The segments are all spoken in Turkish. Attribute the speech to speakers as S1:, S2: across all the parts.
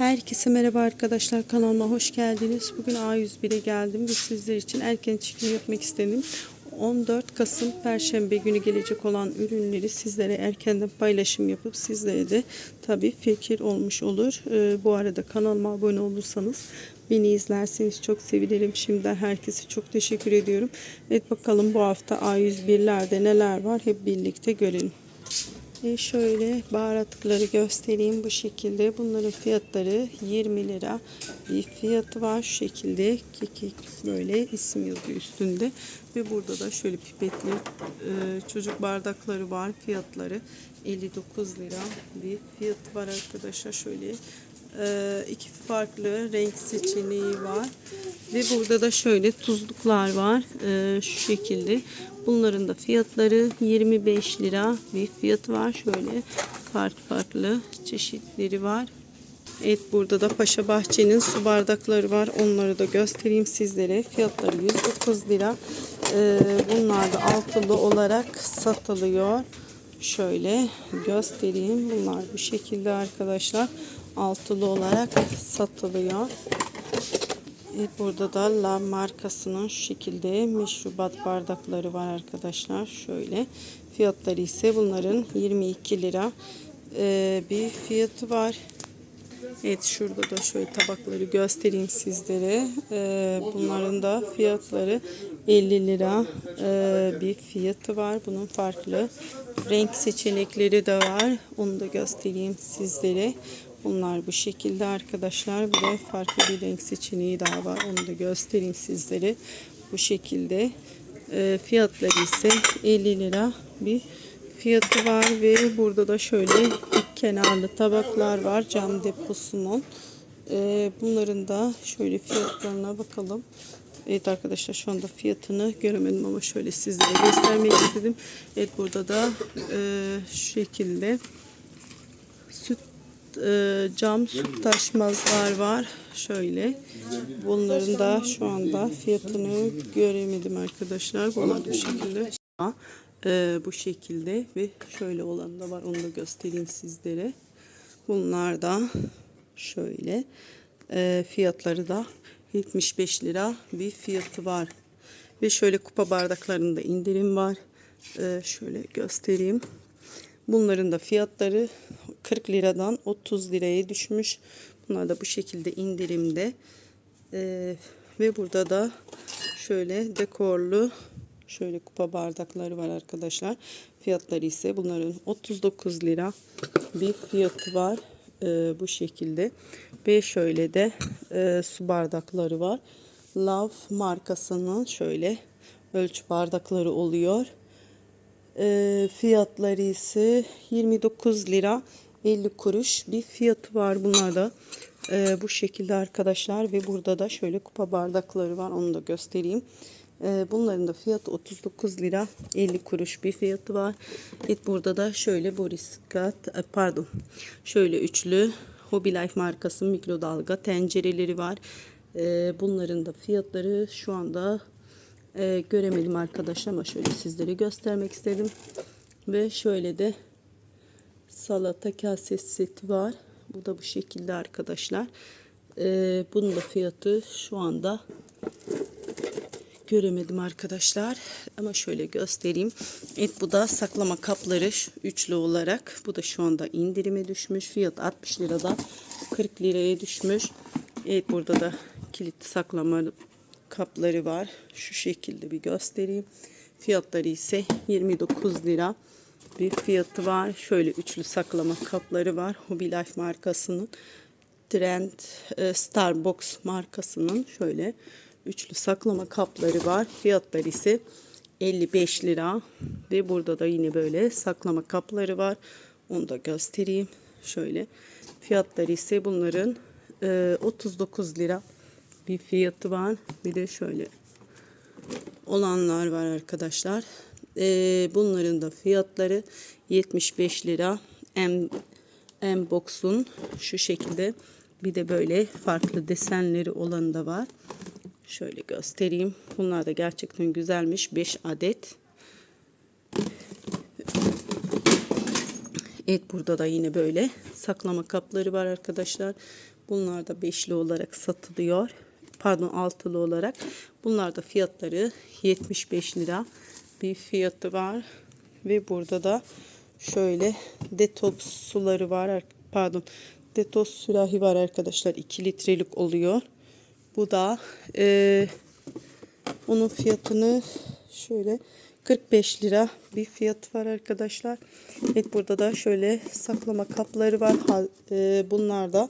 S1: Herkese merhaba arkadaşlar kanalıma hoş geldiniz. Bugün A101'e geldim ve sizler için erken çekim yapmak istedim. 14 Kasım Perşembe günü gelecek olan ürünleri sizlere erkenden paylaşım yapıp sizlere de tabi fikir olmuş olur. Ee, bu arada kanalıma abone olursanız beni izlerseniz çok sevinirim. Şimdiden herkese çok teşekkür ediyorum. Evet bakalım bu hafta A101'lerde neler var hep birlikte görelim. E şöyle baharatları göstereyim bu şekilde. Bunların fiyatları 20 lira bir fiyatı var. Şu şekilde kekik böyle isim yazıyor üstünde. Ve burada da şöyle pipetli e, çocuk bardakları var. Fiyatları 59 lira bir fiyatı var arkadaşlar. Şöyle iki farklı renk seçeneği var. Ve burada da şöyle tuzluklar var. E, şu şekilde. Bunların da fiyatları 25 lira bir fiyatı var. Şöyle farklı farklı çeşitleri var. Evet burada da Paşa Bahçe'nin su bardakları var. Onları da göstereyim sizlere. Fiyatları 109 lira. Ee, bunlar da altılı olarak satılıyor. Şöyle göstereyim. Bunlar bu şekilde arkadaşlar. Altılı olarak satılıyor. Evet, burada da La markasının şu şekilde meşrubat bardakları var arkadaşlar. Şöyle fiyatları ise bunların 22 lira ee, bir fiyatı var. Evet şurada da şöyle tabakları göstereyim sizlere. Ee, bunların da fiyatları 50 lira bir fiyatı var. Bunun farklı renk seçenekleri de var. Onu da göstereyim sizlere. Bunlar bu şekilde arkadaşlar. Bir de farklı bir renk seçeneği daha var. Onu da göstereyim sizlere. Bu şekilde. Ee, fiyatları ise 50 lira bir fiyatı var ve burada da şöyle dik kenarlı tabaklar var cam deposunun. Ee, bunların da şöyle fiyatlarına bakalım. Evet arkadaşlar şu anda fiyatını göremedim ama şöyle sizlere göstermek istedim. Evet burada da e, şu şekilde süt e, cam süt taşmazlar var. Şöyle. Bunların da şu anda fiyatını göremedim arkadaşlar. Bunlar bu şekilde. E, bu şekilde ve şöyle olan da var. Onu da göstereyim sizlere. Bunlar da şöyle. E, fiyatları da 75 lira bir fiyatı var. Ve şöyle kupa bardaklarında indirim var. E, şöyle göstereyim. Bunların da fiyatları 40 liradan 30 liraya düşmüş. Bunlar da bu şekilde indirimde. Ee, ve burada da şöyle dekorlu şöyle kupa bardakları var arkadaşlar. Fiyatları ise bunların 39 lira bir fiyatı var. Ee, bu şekilde. Ve şöyle de e, su bardakları var. Love markasının şöyle ölçü bardakları oluyor. E, fiyatları ise 29 lira 50 kuruş bir fiyatı var bunlarda. E, bu şekilde arkadaşlar ve burada da şöyle kupa bardakları var onu da göstereyim. E, bunların da fiyatı 39 lira 50 kuruş bir fiyatı var. Evet burada da şöyle Boris Kat e, pardon şöyle üçlü Hobby Life markası mikrodalga tencereleri var. Bunların da fiyatları şu anda e, göremedim arkadaşlar ama şöyle sizlere göstermek istedim. Ve şöyle de salata kasesi seti var. Bu da bu şekilde arkadaşlar. E, bunun da fiyatı şu anda göremedim arkadaşlar. Ama şöyle göstereyim. Evet bu da saklama kapları üçlü olarak. Bu da şu anda indirime düşmüş. Fiyat 60 liradan 40 liraya düşmüş. Evet burada da kilitli saklama kapları var. Şu şekilde bir göstereyim. Fiyatları ise 29 lira bir fiyatı var. Şöyle üçlü saklama kapları var. Hobby Life markasının. Trend e, Starbucks markasının şöyle üçlü saklama kapları var. Fiyatları ise 55 lira. Ve burada da yine böyle saklama kapları var. Onu da göstereyim. Şöyle. Fiyatları ise bunların e, 39 lira bir fiyatı var. Bir de şöyle olanlar var arkadaşlar. Ee, bunların da fiyatları 75 lira. M, M box'un şu şekilde bir de böyle farklı desenleri olan da var. Şöyle göstereyim. Bunlar da gerçekten güzelmiş. 5 adet. Evet burada da yine böyle saklama kapları var arkadaşlar. Bunlar da beşli olarak satılıyor. Pardon altılı olarak. Bunlar da fiyatları 75 lira bir fiyatı var. Ve burada da şöyle detoks suları var. Pardon detoks sürahi var arkadaşlar. 2 litrelik oluyor. Bu da e, onun fiyatını şöyle 45 lira bir fiyat var arkadaşlar. Evet burada da şöyle saklama kapları var. E, bunlar da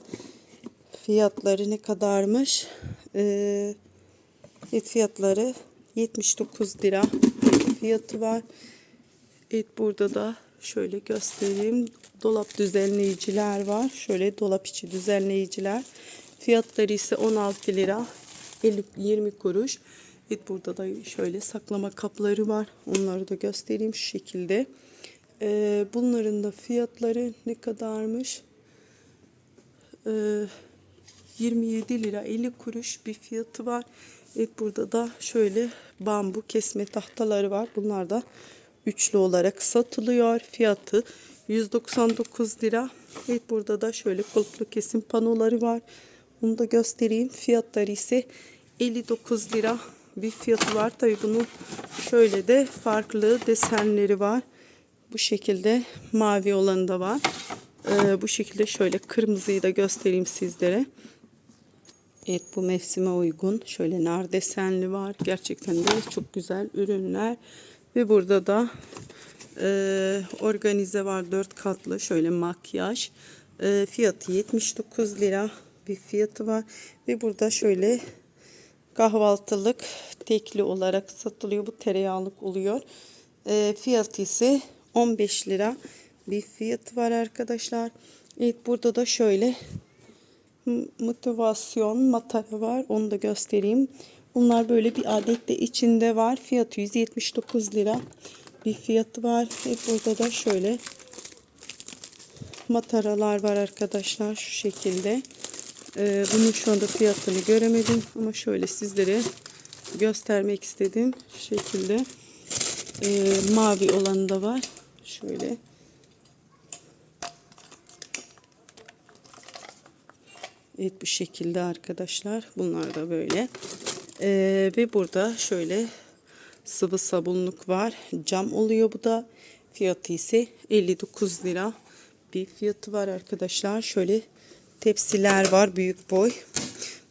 S1: fiyatları ne kadarmış? E, fiyatları 79 lira fiyatı var. Evet burada da şöyle göstereyim. Dolap düzenleyiciler var. Şöyle dolap içi düzenleyiciler. Fiyatları ise 16 lira 50 20 kuruş. Evet burada da şöyle saklama kapları var. Onları da göstereyim şu şekilde. Ee, bunların da fiyatları ne kadarmış? Ee, 27 lira 50 kuruş bir fiyatı var. Evet burada da şöyle bambu kesme tahtaları var. Bunlar da üçlü olarak satılıyor. Fiyatı 199 lira. Evet burada da şöyle kulplu kesim panoları var. Bunu da göstereyim. Fiyatları ise 59 lira bir fiyatı var. Tabi bunun şöyle de farklı desenleri var. Bu şekilde mavi olanı da var. Ee, bu şekilde şöyle kırmızıyı da göstereyim sizlere. Evet bu mevsime uygun. Şöyle nar desenli var. Gerçekten de çok güzel ürünler. Ve burada da e, organize var. Dört katlı şöyle makyaj. E, fiyatı 79 lira bir fiyatı var. Ve burada şöyle kahvaltılık tekli olarak satılıyor. Bu tereyağlık oluyor. E, fiyatı ise 15 lira bir fiyatı var arkadaşlar. Evet burada da şöyle motivasyon matara var. Onu da göstereyim. Bunlar böyle bir adet de içinde var. Fiyatı 179 lira bir fiyatı var. Ve burada da şöyle mataralar var arkadaşlar şu şekilde. Ee, bunun şu anda fiyatını göremedim ama şöyle sizlere göstermek istedim. Şu şekilde Ee, mavi olanı da var. Şöyle. Evet bu şekilde arkadaşlar. Bunlar da böyle. Ee, ve burada şöyle sıvı sabunluk var. Cam oluyor bu da. Fiyatı ise 59 lira bir fiyatı var arkadaşlar. Şöyle tepsiler var büyük boy.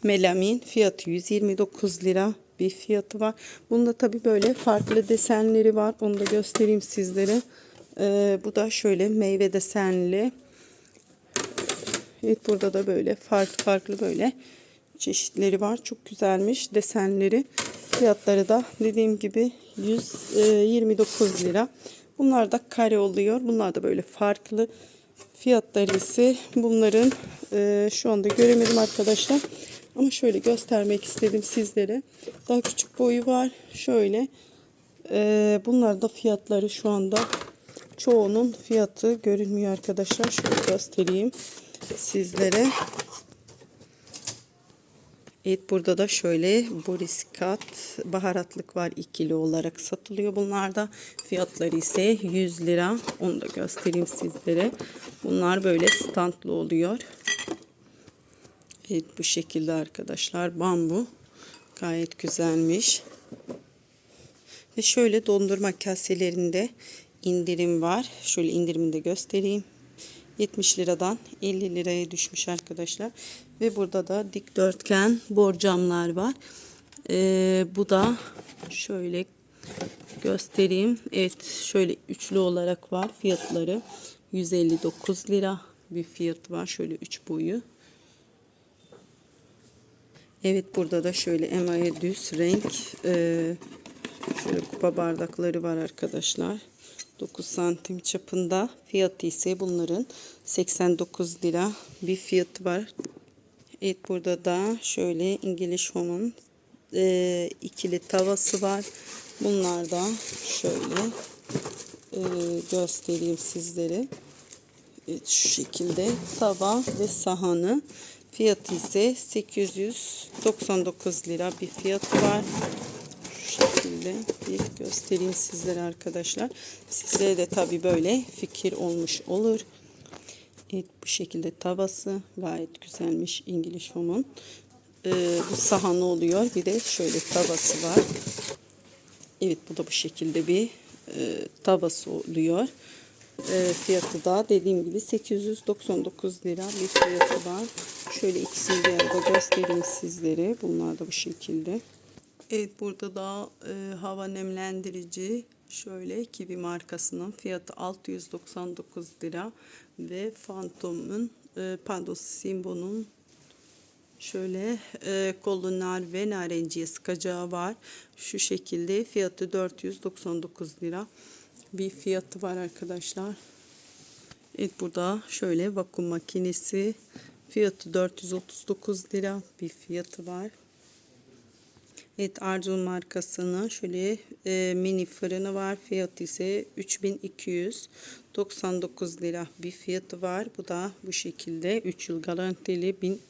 S1: Melamin fiyatı 129 lira bir fiyatı var. Bunda tabi böyle farklı desenleri var. Onu da göstereyim sizlere. Ee, bu da şöyle meyve desenli. Evet burada da böyle farklı farklı böyle çeşitleri var. Çok güzelmiş desenleri. Fiyatları da dediğim gibi 129 lira. Bunlar da kare oluyor. Bunlar da böyle farklı. Fiyatları ise bunların e, şu anda göremedim arkadaşlar. Ama şöyle göstermek istedim sizlere. Daha küçük boyu var. Şöyle. E, bunlar da fiyatları şu anda çoğunun fiyatı görünmüyor arkadaşlar. Şöyle göstereyim sizlere. Evet burada da şöyle boriskat baharatlık var ikili olarak satılıyor bunlarda. Fiyatları ise 100 lira. Onu da göstereyim sizlere. Bunlar böyle standlı oluyor. Evet bu şekilde arkadaşlar bambu gayet güzelmiş. Ve şöyle dondurma kaselerinde indirim var. Şöyle indirimini de göstereyim. 70 liradan 50 liraya düşmüş arkadaşlar. Ve burada da dikdörtgen borcamlar var. Ee, bu da şöyle göstereyim. Evet şöyle üçlü olarak var. Fiyatları 159 lira bir fiyat var. Şöyle üç boyu. Evet burada da şöyle emaye düz renk e, şöyle kupa bardakları var arkadaşlar. 9 santim çapında fiyatı ise bunların 89 lira bir fiyatı var. Evet burada da şöyle İngiliz Home'un e, ikili tavası var. Bunlar da şöyle e, göstereyim sizlere. Evet, şu şekilde tava ve sahanı fiyatı ise 899 lira bir fiyatı var şekilde bir göstereyim sizlere arkadaşlar. Sizlere de tabi böyle fikir olmuş olur. Evet bu şekilde tavası gayet güzelmiş İngiliz Home'un. Ee, bu sahanı oluyor. Bir de şöyle tavası var. Evet bu da bu şekilde bir e, tavası oluyor. E, fiyatı da dediğim gibi 899 lira bir fiyatı var. Şöyle ikisini bir arada göstereyim sizlere. Bunlar da bu şekilde. Evet burada da e, hava nemlendirici şöyle Kiwi markasının fiyatı 699 lira ve Phantom'un e, pardon Simbo'nun Şöyle e, kolu nar ve narenciye sıkacağı var. Şu şekilde fiyatı 499 lira bir fiyatı var arkadaşlar. Evet burada şöyle vakum makinesi fiyatı 439 lira bir fiyatı var. Evet Arjun markasının şöyle e, mini fırını var. Fiyatı ise 3299 lira bir fiyatı var. Bu da bu şekilde 3 yıl garantili 1000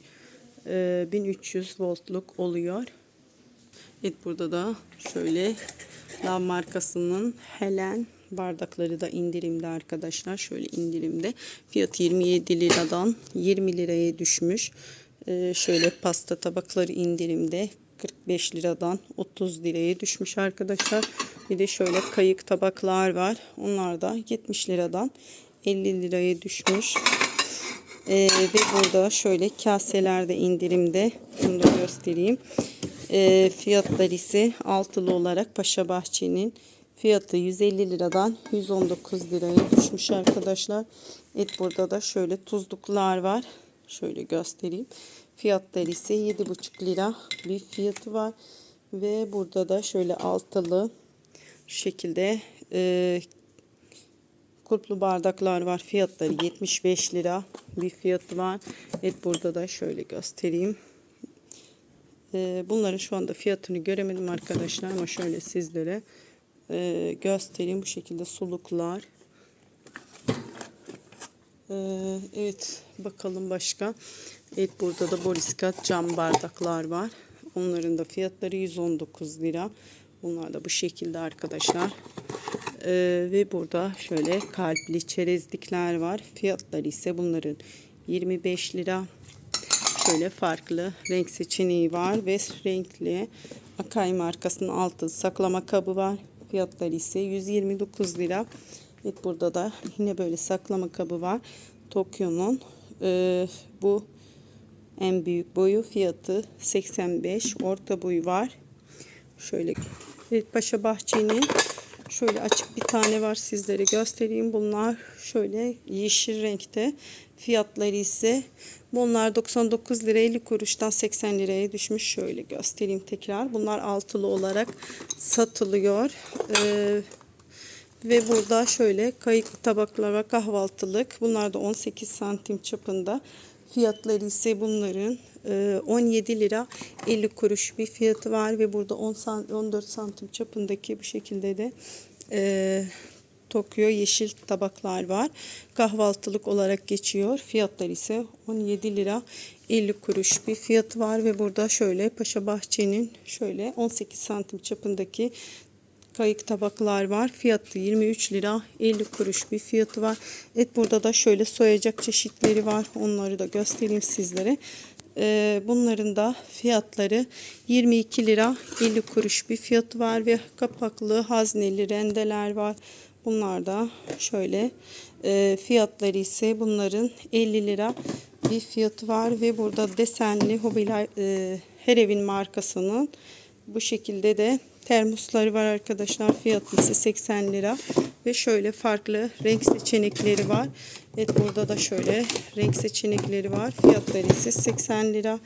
S1: e, 1300 voltluk oluyor. Evet burada da şöyle Lav markasının Helen bardakları da indirimde arkadaşlar. Şöyle indirimde. Fiyatı 27 liradan 20 liraya düşmüş. Ee, şöyle pasta tabakları indirimde 45 liradan 30 liraya düşmüş arkadaşlar. Bir de şöyle kayık tabaklar var. Onlar da 70 liradan 50 liraya düşmüş. Ee, ve burada şöyle kaselerde indirimde. Bunu da göstereyim. Ee, fiyatlar ise altılı olarak Paşa Bahçe'nin fiyatı 150 liradan 119 liraya düşmüş arkadaşlar. Evet burada da şöyle tuzluklar var. Şöyle göstereyim. Fiyatlar ise 7,5 lira bir fiyatı var. Ve burada da şöyle altılı şekilde e, Kulplu bardaklar var. Fiyatları 75 lira bir fiyatı var. Evet burada da şöyle göstereyim. Ee, bunların şu anda fiyatını göremedim arkadaşlar ama şöyle sizlere e, göstereyim. Bu şekilde suluklar. Ee, evet bakalım başka. Evet burada da Boriskat cam bardaklar var. Onların da fiyatları 119 lira. Bunlar da bu şekilde arkadaşlar. Ee, ve burada şöyle kalpli çerezlikler var. Fiyatları ise bunların 25 lira. Şöyle farklı renk seçeneği var ve renkli Akai markasının altı saklama kabı var. Fiyatları ise 129 lira. Evet burada da yine böyle saklama kabı var. Tokyo'nun e, bu en büyük boyu fiyatı 85. Orta boyu var. Şöyle evet, Paşa Bahçe'nin Şöyle açık bir tane var sizlere göstereyim. Bunlar şöyle yeşil renkte. Fiyatları ise bunlar 99 lira 50 kuruştan 80 liraya düşmüş. Şöyle göstereyim tekrar. Bunlar altılı olarak satılıyor. Ee, ve burada şöyle kayıklı tabaklar ve kahvaltılık. Bunlar da 18 santim çapında. Fiyatları ise bunların 17 e, lira 50 kuruş bir fiyatı var ve burada 10 14 santim çapındaki bu şekilde de e, Tokyo yeşil tabaklar var. Kahvaltılık olarak geçiyor. Fiyatlar ise 17 lira 50 kuruş bir fiyatı var ve burada şöyle Paşa Bahçe'nin şöyle 18 santim çapındaki kayık tabaklar var. Fiyatı 23 lira 50 kuruş bir fiyatı var. Evet burada da şöyle soyacak çeşitleri var. Onları da göstereyim sizlere. Ee, bunların da fiyatları 22 lira 50 kuruş bir fiyatı var ve kapaklı hazneli rendeler var. Bunlar da şöyle e, fiyatları ise bunların 50 lira bir fiyatı var ve burada desenli hobiler e, her evin markasının bu şekilde de termosları var arkadaşlar. Fiyatı ise 80 lira. Ve şöyle farklı renk seçenekleri var. Evet burada da şöyle renk seçenekleri var. Fiyatları ise 80 lira.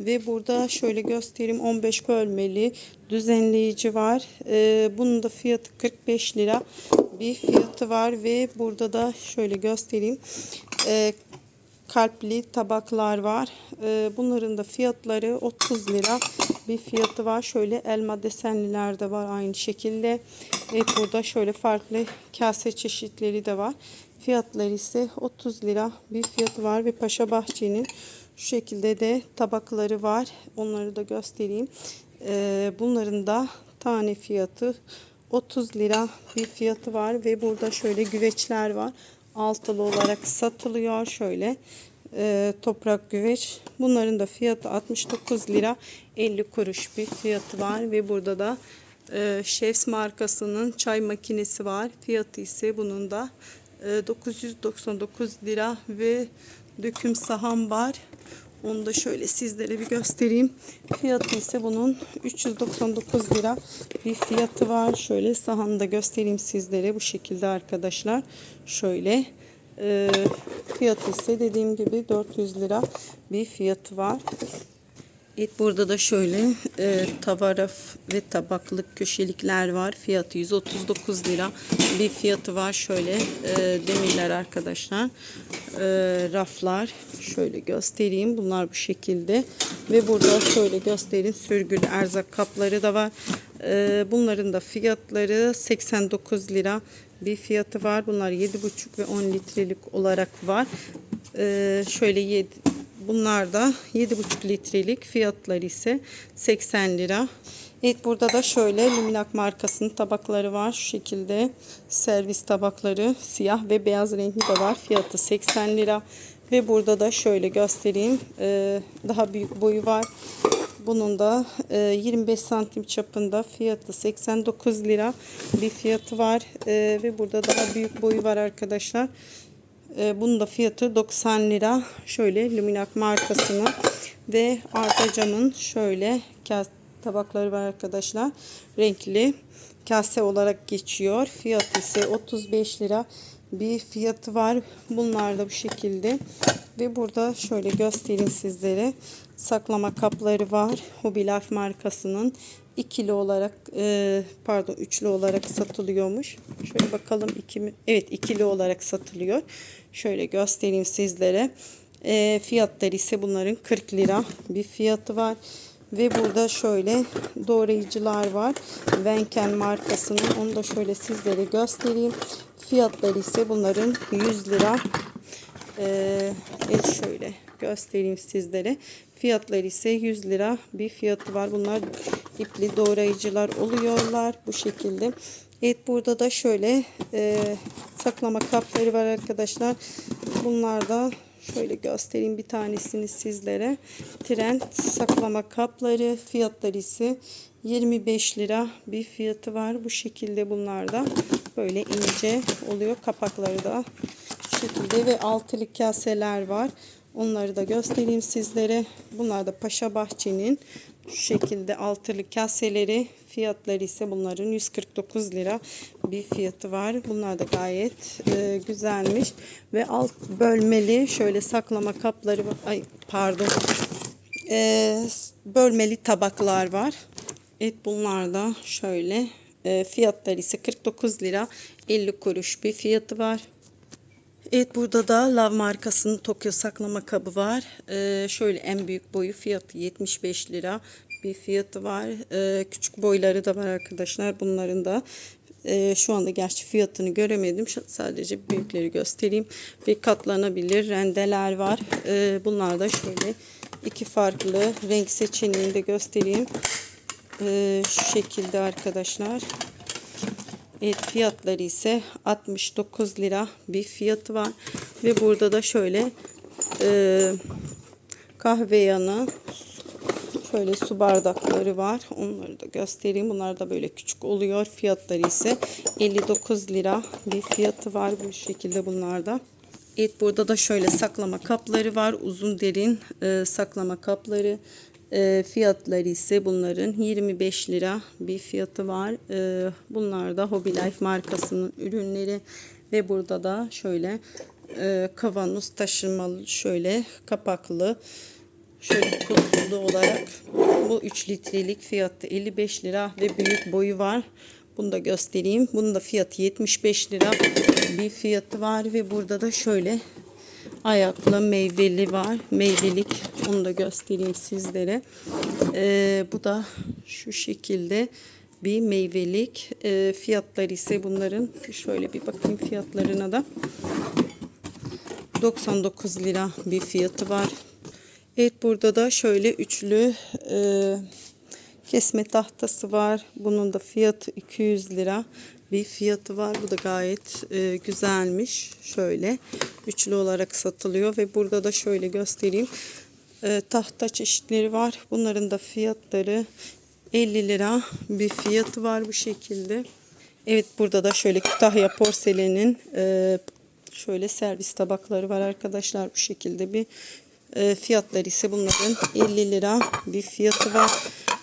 S1: Ve burada şöyle göstereyim 15 bölmeli düzenleyici var. Ee, bunun da fiyatı 45 lira bir fiyatı var. Ve burada da şöyle göstereyim. Ee, kalpli tabaklar var. Ee, bunların da fiyatları 30 lira bir fiyatı var. Şöyle elma desenliler de var aynı şekilde. Evet burada şöyle farklı kase çeşitleri de var. Fiyatları ise 30 lira bir fiyatı var ve Paşa Bahçe'nin şu şekilde de tabakları var. Onları da göstereyim. Ee, bunların da tane fiyatı 30 lira bir fiyatı var ve burada şöyle güveçler var. altılı olarak satılıyor. Şöyle e, toprak güveç. Bunların da fiyatı 69 lira 50 kuruş bir fiyatı var ve burada da e, Chefs markasının çay makinesi var. Fiyatı ise bunun da e, 999 lira ve döküm sahan var. Onu da şöyle sizlere bir göstereyim. Fiyatı ise bunun 399 lira bir fiyatı var. Şöyle sahanı da göstereyim sizlere bu şekilde arkadaşlar. Şöyle e, fiyatı ise dediğim gibi 400 lira bir fiyatı var. Evet burada da şöyle e, tava raf ve tabaklık köşelikler var. Fiyatı 139 lira. Bir fiyatı var şöyle e, demirler arkadaşlar. E, raflar şöyle göstereyim. Bunlar bu şekilde. Ve burada şöyle göstereyim. Sürgülü erzak kapları da var. E, bunların da fiyatları 89 lira bir fiyatı var. Bunlar 7,5 ve 10 litrelik olarak var. E, şöyle 7 Bunlar da 7,5 litrelik fiyatları ise 80 lira. Evet burada da şöyle Luminak markasının tabakları var. Şu şekilde servis tabakları siyah ve beyaz renkli de var. Fiyatı 80 lira. Ve burada da şöyle göstereyim. Ee, daha büyük boyu var. Bunun da e, 25 santim çapında fiyatı 89 lira bir fiyatı var. Ee, ve burada daha büyük boyu var arkadaşlar. Ee, bunun da fiyatı 90 lira. Şöyle Luminak markasının ve arka camın şöyle kas tabakları var arkadaşlar. Renkli kase olarak geçiyor. Fiyatı ise 35 lira bir fiyatı var. Bunlar da bu şekilde. Ve burada şöyle göstereyim sizlere. Saklama kapları var. Hobby Life markasının ikili olarak e, pardon üçlü olarak satılıyormuş. Şöyle bakalım iki mi? Evet ikili olarak satılıyor. Şöyle göstereyim sizlere. E, fiyatları ise bunların 40 lira bir fiyatı var. Ve burada şöyle doğrayıcılar var. Venken markasının. Onu da şöyle sizlere göstereyim. Fiyatları ise bunların 100 lira. Ee, şöyle göstereyim sizlere. Fiyatları ise 100 lira bir fiyatı var. Bunlar ipli doğrayıcılar oluyorlar bu şekilde. Evet burada da şöyle e, saklama kapları var arkadaşlar. Bunlar da şöyle göstereyim bir tanesini sizlere. Trend saklama kapları fiyatları ise 25 lira bir fiyatı var. Bu şekilde bunlar da böyle ince oluyor. Kapakları da şekilde ve altılı kaseler var. Onları da göstereyim sizlere. Bunlar da Paşa Bahçe'nin şu şekilde altılı kaseleri fiyatları ise bunların 149 lira bir fiyatı var. Bunlar da gayet e, güzelmiş ve alt bölmeli şöyle saklama kapları ay pardon e, bölmeli tabaklar var. Evet bunlar da şöyle e, fiyatları ise 49 lira 50 kuruş bir fiyatı var. Evet burada da Lav markasının Tokyo saklama kabı var. Ee, şöyle en büyük boyu fiyatı 75 lira bir fiyatı var. Ee, küçük boyları da var arkadaşlar. Bunların da e, şu anda gerçi fiyatını göremedim. Sadece büyükleri göstereyim. Ve katlanabilir rendeler var. Ee, bunlar da şöyle iki farklı renk seçeneğinde göstereyim. Ee, şu şekilde arkadaşlar. Evet fiyatları ise 69 lira bir fiyatı var. Ve burada da şöyle e, kahve yanı şöyle su bardakları var. Onları da göstereyim. Bunlar da böyle küçük oluyor. Fiyatları ise 59 lira bir fiyatı var bu şekilde bunlarda. Evet burada da şöyle saklama kapları var. Uzun derin e, saklama kapları. E, fiyatları ise bunların 25 lira bir fiyatı var. E, bunlar da Hobby Life markasının ürünleri. Ve burada da şöyle e, kavanoz taşımalı şöyle kapaklı şöyle kutlu olarak bu 3 litrelik fiyatı 55 lira ve büyük boyu var. Bunu da göstereyim. Bunun da fiyatı 75 lira bir fiyatı var ve burada da şöyle ayaklı meyveli var. Meyvelik onu da göstereyim sizlere. Ee, bu da şu şekilde bir meyvelik. Ee, fiyatları ise bunların şöyle bir bakayım fiyatlarına da. 99 lira bir fiyatı var. Evet burada da şöyle üçlü e, kesme tahtası var. Bunun da fiyatı 200 lira bir fiyatı var. Bu da gayet e, güzelmiş. Şöyle üçlü olarak satılıyor ve burada da şöyle göstereyim. E, tahta çeşitleri var. Bunların da fiyatları 50 lira bir fiyatı var bu şekilde. Evet burada da şöyle Kütahya porselenin e, şöyle servis tabakları var arkadaşlar bu şekilde bir e, fiyatları ise bunların 50 lira bir fiyatı var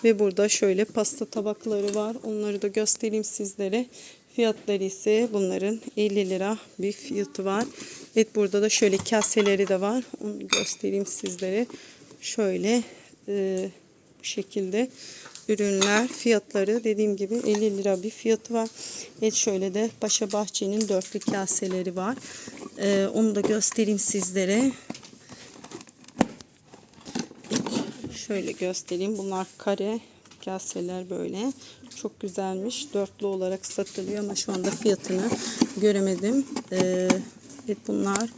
S1: ve burada şöyle pasta tabakları var onları da göstereyim sizlere fiyatları ise bunların 50 lira bir fiyatı var evet burada da şöyle kaseleri de var onu göstereyim sizlere şöyle e, bu şekilde ürünler fiyatları dediğim gibi 50 lira bir fiyatı var. Evet şöyle de Paşa Bahçe'nin dörtlü kaseleri var. Ee, onu da göstereyim sizlere. Şöyle göstereyim. Bunlar kare kaseler böyle. Çok güzelmiş. Dörtlü olarak satılıyor ama şu anda fiyatını göremedim. Ee, bunlar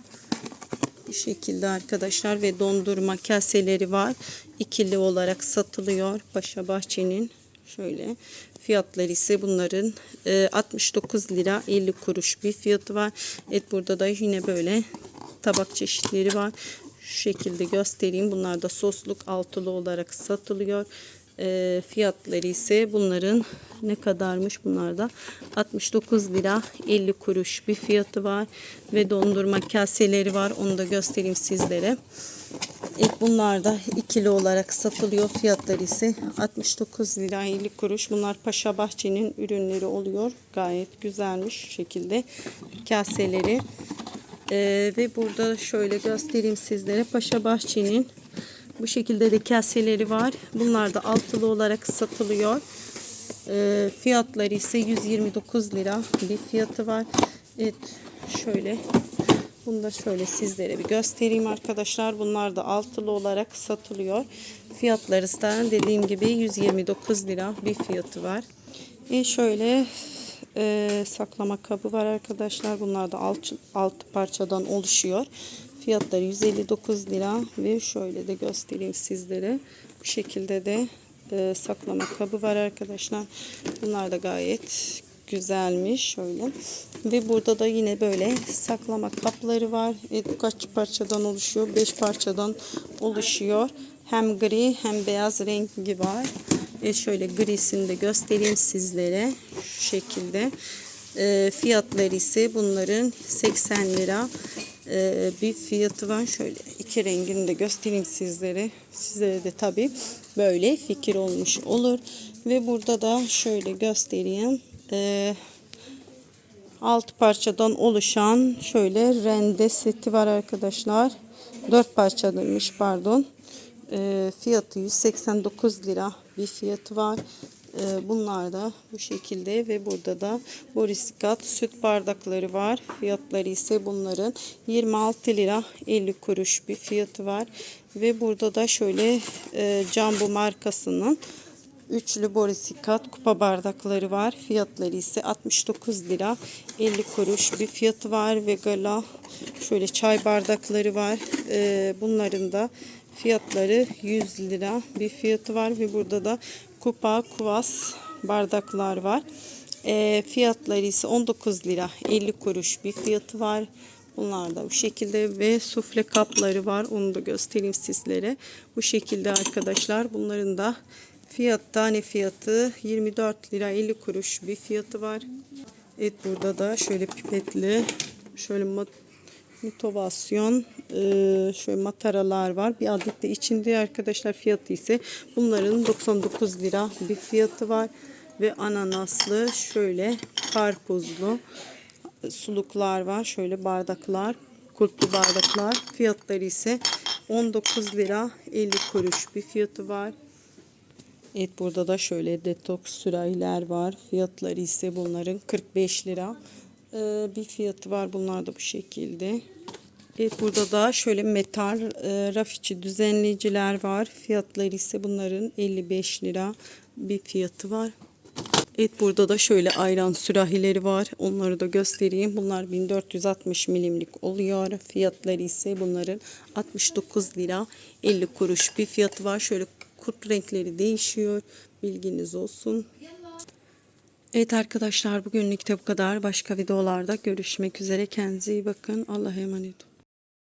S1: bu şekilde arkadaşlar ve dondurma kaseleri var. İkili olarak satılıyor. Paşa Bahçe'nin şöyle fiyatları ise bunların e, 69 lira 50 kuruş bir fiyatı var. Evet burada da yine böyle tabak çeşitleri var. Şu şekilde göstereyim. Bunlar da sosluk altılı olarak satılıyor. E, fiyatları ise bunların ne kadarmış? Bunlarda 69 lira 50 kuruş bir fiyatı var ve dondurma kaseleri var. Onu da göstereyim sizlere. İlk bunlar da ikili olarak satılıyor. Fiyatları ise 69 lira 50 kuruş. Bunlar Paşa Bahçe'nin ürünleri oluyor. Gayet güzelmiş şekilde kaseleri. Ee, ve burada şöyle göstereyim sizlere. Paşa Bahçe'nin bu şekilde de kaseleri var. Bunlar da altılı olarak satılıyor. E, fiyatları ise 129 lira bir fiyatı var. Evet şöyle bunu da şöyle sizlere bir göstereyim arkadaşlar. Bunlar da altılı olarak satılıyor. Fiyatları da dediğim gibi 129 lira bir fiyatı var. E şöyle e, saklama kabı var arkadaşlar. Bunlar da alt, alt parçadan oluşuyor. Fiyatları 159 lira ve şöyle de göstereyim sizlere. Bu şekilde de e, saklama kabı var arkadaşlar. Bunlar da gayet güzelmiş şöyle. Ve burada da yine böyle saklama kapları var. E, kaç parçadan oluşuyor? 5 parçadan oluşuyor. Hem gri hem beyaz rengi var. E, şöyle grisini de göstereyim sizlere. Şu şekilde. E, fiyatları ise bunların 80 lira e, bir fiyatı var. Şöyle iki rengini de göstereyim sizlere. Sizlere de tabi böyle fikir olmuş olur. Ve burada da şöyle göstereyim. E, alt parçadan oluşan şöyle rende seti var arkadaşlar. Dört parçadaymış pardon. E, fiyatı 189 lira bir fiyatı var. E, bunlar da bu şekilde ve burada da borisikat süt bardakları var. Fiyatları ise bunların 26 lira 50 kuruş bir fiyatı var. Ve burada da şöyle e, Jumbo markasının Üçlü borisikat kupa bardakları var. Fiyatları ise 69 lira 50 kuruş bir fiyatı var. Ve gala şöyle çay bardakları var. Ee, bunların da fiyatları 100 lira bir fiyatı var. Ve burada da kupa kuvas bardaklar var. Ee, fiyatları ise 19 lira 50 kuruş bir fiyatı var. Bunlar da bu şekilde ve sufle kapları var. Onu da göstereyim sizlere. Bu şekilde arkadaşlar. Bunların da Fiyat tane fiyatı 24 lira 50 kuruş bir fiyatı var. Evet burada da şöyle pipetli şöyle motivasyon e, şöyle mataralar var. Bir adet de içinde arkadaşlar fiyatı ise bunların 99 lira bir fiyatı var. Ve ananaslı şöyle karpuzlu suluklar var. Şöyle bardaklar kulplu bardaklar. Fiyatları ise 19 lira 50 kuruş bir fiyatı var. Evet burada da şöyle detoks sürahiler var. Fiyatları ise bunların 45 lira. Ee, bir fiyatı var. Bunlar da bu şekilde. Evet burada da şöyle metal e, raf içi düzenleyiciler var. Fiyatları ise bunların 55 lira bir fiyatı var. Evet burada da şöyle ayran sürahileri var. Onları da göstereyim. Bunlar 1460 milimlik oluyor. Fiyatları ise bunların 69 lira 50 kuruş bir fiyatı var. Şöyle kurt renkleri değişiyor. Bilginiz olsun. Evet arkadaşlar bugünlük de bu kadar. Başka videolarda görüşmek üzere. Kendinize iyi bakın. Allah'a emanet olun.